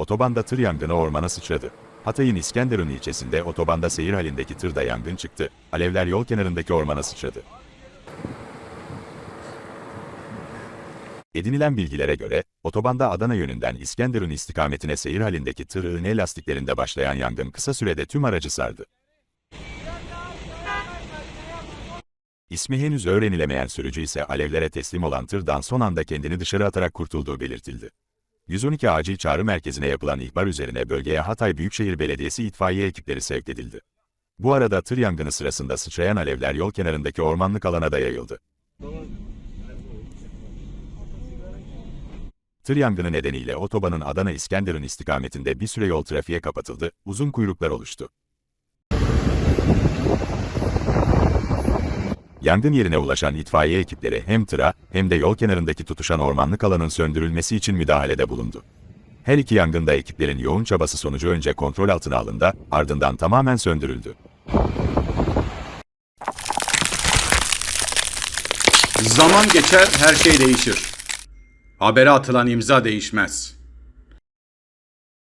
Otobanda tır yangını ormana sıçradı. Hatay'ın İskenderun ilçesinde otobanda seyir halindeki tırda yangın çıktı. Alevler yol kenarındaki ormana sıçradı. Edinilen bilgilere göre, otobanda Adana yönünden İskenderun istikametine seyir halindeki tır iğne lastiklerinde başlayan yangın kısa sürede tüm aracı sardı. İsmi henüz öğrenilemeyen sürücü ise alevlere teslim olan tırdan son anda kendini dışarı atarak kurtulduğu belirtildi. 112 acil çağrı merkezine yapılan ihbar üzerine bölgeye Hatay Büyükşehir Belediyesi itfaiye ekipleri sevk edildi. Bu arada tır yangını sırasında sıçrayan alevler yol kenarındaki ormanlık alana da yayıldı. Tır yangını nedeniyle otobanın Adana İskenderun istikametinde bir süre yol trafiğe kapatıldı, uzun kuyruklar oluştu. Yangın yerine ulaşan itfaiye ekipleri hem tıra hem de yol kenarındaki tutuşan ormanlık alanın söndürülmesi için müdahalede bulundu. Her iki yangında ekiplerin yoğun çabası sonucu önce kontrol altına alındı, ardından tamamen söndürüldü. Zaman geçer, her şey değişir. Habere atılan imza değişmez.